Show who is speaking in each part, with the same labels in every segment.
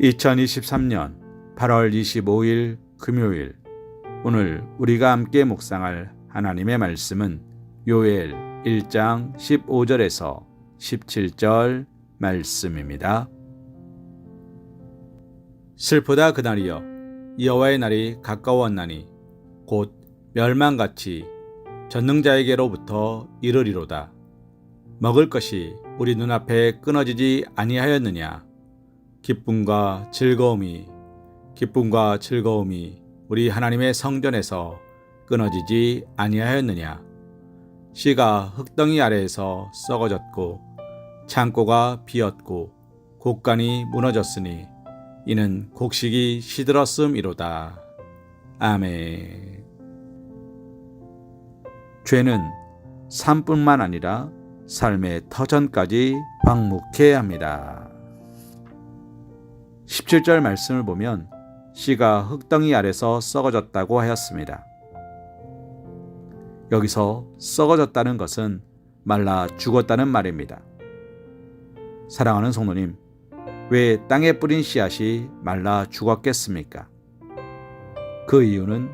Speaker 1: 2023년 8월 25일 금요일 오늘 우리가 함께 묵상할 하나님의 말씀은 요엘 1장 15절에서 17절 말씀입니다. 슬프다 그날이여 여호와의 날이 가까웠나니 곧 멸망같이 전능자에게로부터 이르리로다. 먹을 것이 우리 눈앞에 끊어지지 아니하였느냐 기쁨과 즐거움이 기쁨과 즐거움이 우리 하나님의 성전에서 끊어지지 아니하였느냐? 씨가 흙덩이 아래에서 썩어졌고 창고가 비었고 곡간이 무너졌으니 이는 곡식이 시들었음이로다. 아멘. 죄는 삶뿐만 아니라 삶의 터전까지 방묵해야 합니다. 17절 말씀을 보면 씨가 흙덩이 아래서 썩어졌다고 하였습니다. 여기서 썩어졌다는 것은 말라 죽었다는 말입니다. 사랑하는 성도님, 왜 땅에 뿌린 씨앗이 말라 죽었겠습니까? 그 이유는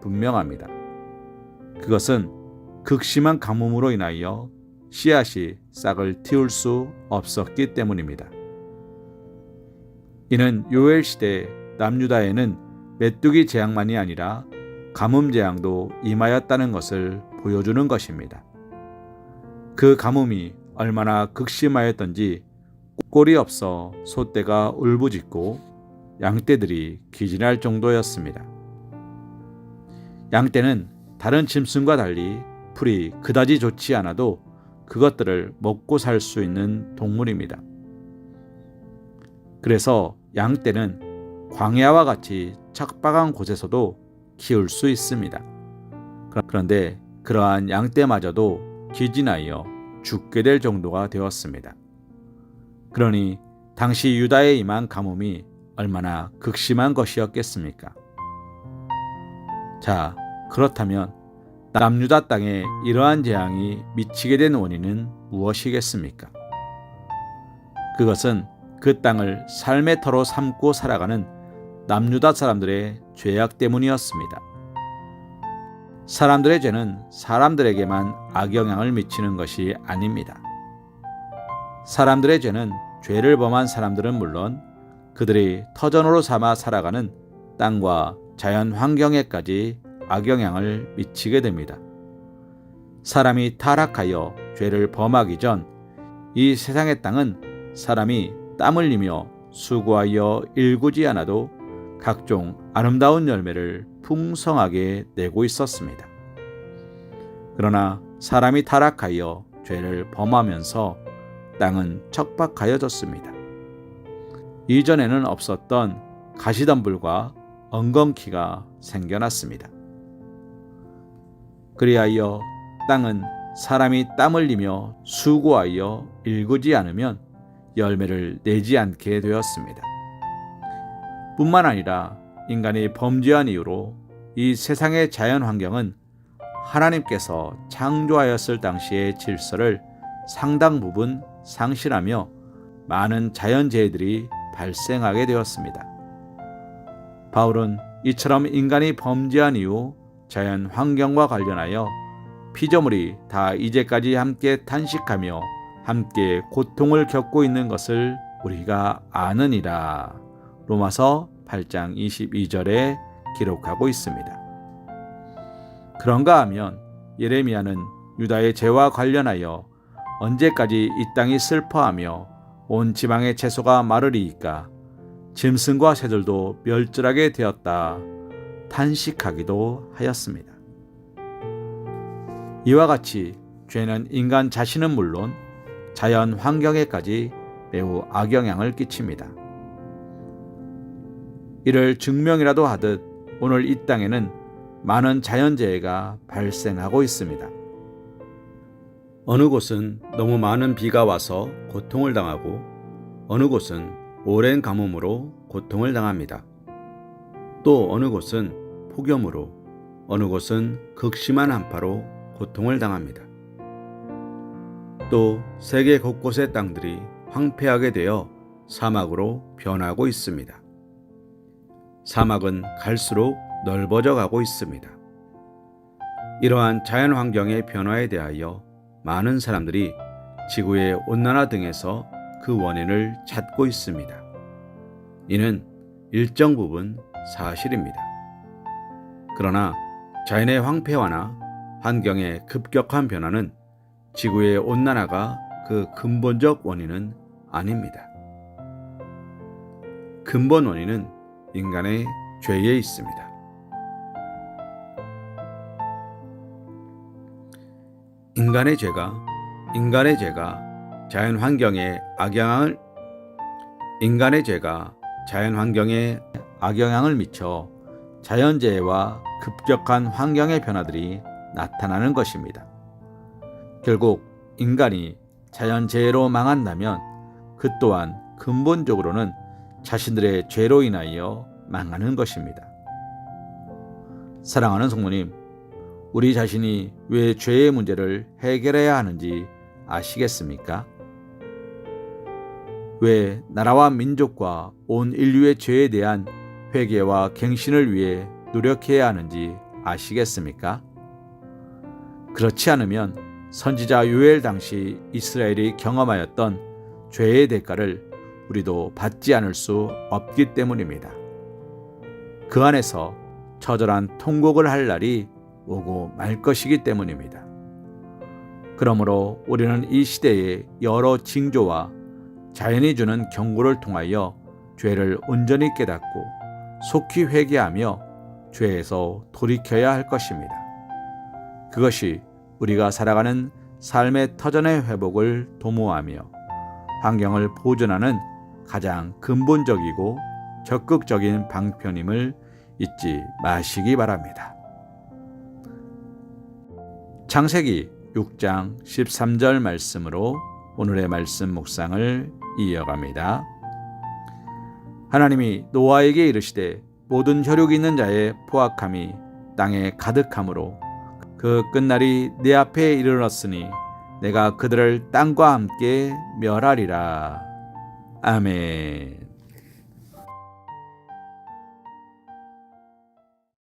Speaker 1: 분명합니다. 그것은 극심한 가뭄으로 인하여 씨앗이 싹을 틔울 수 없었기 때문입니다. 이는 요엘 시대 남유다에는 메뚜기 재앙만이 아니라 가뭄 재앙도 임하였다는 것을 보여주는 것입니다. 그 가뭄이 얼마나 극심하였던지 꼴이 없어 소떼가 울부짖고 양떼들이 기진할 정도였습니다. 양떼는 다른 짐승과 달리 풀이 그다지 좋지 않아도 그것들을 먹고 살 수 있는 동물입니다. 그래서 양떼는 광야와 같이 척박한 곳에서도 키울 수 있습니다. 그런데 그러한 양떼마저도 기진하여 죽게 될 정도가 되었습니다. 그러니 당시 유다에 임한 가뭄이 얼마나 극심한 것이었겠습니까? 자, 그렇다면 남유다 땅에 이러한 재앙이 미치게 된 원인은 무엇이겠습니까? 그것은 그 땅을 삶의 터로 삼고 살아가는 남유다 사람들의 죄악 때문이었습니다. 사람들의 죄는 사람들에게만 악영향을 미치는 것이 아닙니다. 사람들의 죄는 죄를 범한 사람들은 물론 그들이 터전으로 삼아 살아가는 땅과 자연 환경에까지 악영향을 미치게 됩니다. 사람이 타락하여 죄를 범하기 전 이 세상의 땅은 사람이 땀 흘리며 수고하여 일구지 않아도 각종 아름다운 열매를 풍성하게 내고 있었습니다. 그러나 사람이 타락하여 죄를 범하면서 땅은 척박하여졌습니다. 이전에는 없었던 가시덤불과 엉겅퀴가 생겨났습니다. 그리하여 땅은 사람이 땀 흘리며 수고하여 일구지 않으면 열매를 내지 않게 되었습니다. 뿐만 아니라 인간이 범죄한 이유로 이 세상의 자연 환경은 하나님께서 창조하였을 당시의 질서를 상당 부분 상실하며 많은 자연재해들이 발생하게 되었습니다. 바울은 이처럼 인간이 범죄한 이후 자연 환경과 관련하여 피조물이 다 이제까지 함께 탄식하며 함께 고통을 겪고 있는 것을 우리가 아느니라. 로마서 8장 22절에 기록하고 있습니다. 그런가 하면 예레미야는 유다의 죄와 관련하여 언제까지 이 땅이 슬퍼하며 온 지방의 채소가 마르리이까 짐승과 새들도 멸절하게 되었다 탄식하기도 하였습니다. 이와 같이 죄는 인간 자신은 물론 자연 환경에까지 매우 악영향을 끼칩니다. 이를 증명이라도 하듯 오늘 이 땅에는 많은 자연재해가 발생하고 있습니다. 어느 곳은 너무 많은 비가 와서 고통을 당하고 어느 곳은 오랜 가뭄으로 고통을 당합니다. 또 어느 곳은 폭염으로 어느 곳은 극심한 한파로 고통을 당합니다. 또 세계 곳곳의 땅들이 황폐하게 되어 사막으로 변하고 있습니다. 사막은 갈수록 넓어져 가고 있습니다. 이러한 자연 환경의 변화에 대하여 많은 사람들이 지구의 온난화 등에서 그 원인을 찾고 있습니다. 이는 일정 부분 사실입니다. 그러나 자연의 황폐화나 환경의 급격한 변화는 지구의 온난화가 그 근본적 원인은 아닙니다. 근본 원인은 인간의 죄에 있습니다. 인간의 죄가 인간의 죄가 자연 환경에 악영향을 인간의 죄가 자연 환경에 악영향을 미쳐 자연재해와 급격한 환경의 변화들이 나타나는 것입니다. 결국 인간이 자연재해로 망한다면 그 또한 근본적으로는 자신들의 죄로 인하여 망하는 것입니다. 사랑하는 성모님, 우리 자신이 왜 죄의 문제를 해결해야 하는지 아시겠습니까? 왜 나라와 민족과 온 인류의 죄에 대한 회개와 갱신을 위해 노력해야 하는지 아시겠습니까? 그렇지 않으면 선지자 요엘 당시 이스라엘이 경험하였던 죄의 대가를 우리도 받지 않을 수 없기 때문입니다. 그 안에서 처절한 통곡을 할 날이 오고 말 것이기 때문입니다. 그러므로 우리는 이 시대의 여러 징조와 자연이 주는 경고를 통하여 죄를 온전히 깨닫고 속히 회개하며 죄에서 돌이켜야 할 것입니다. 그것이 우리가 살아가는 삶의 터전의 회복을 도모하며 환경을 보존하는 가장 근본적이고 적극적인 방편임을 잊지 마시기 바랍니다. 창세기 6장 13절 말씀으로 오늘의 말씀 묵상을 이어갑니다. 하나님이 노아에게 이르시되 모든 혈육 있는 자의 포악함이 땅에 가득함으로 그 끝날이 내 앞에 이르렀으니 내가 그들을 땅과 함께 멸하리라. 아멘.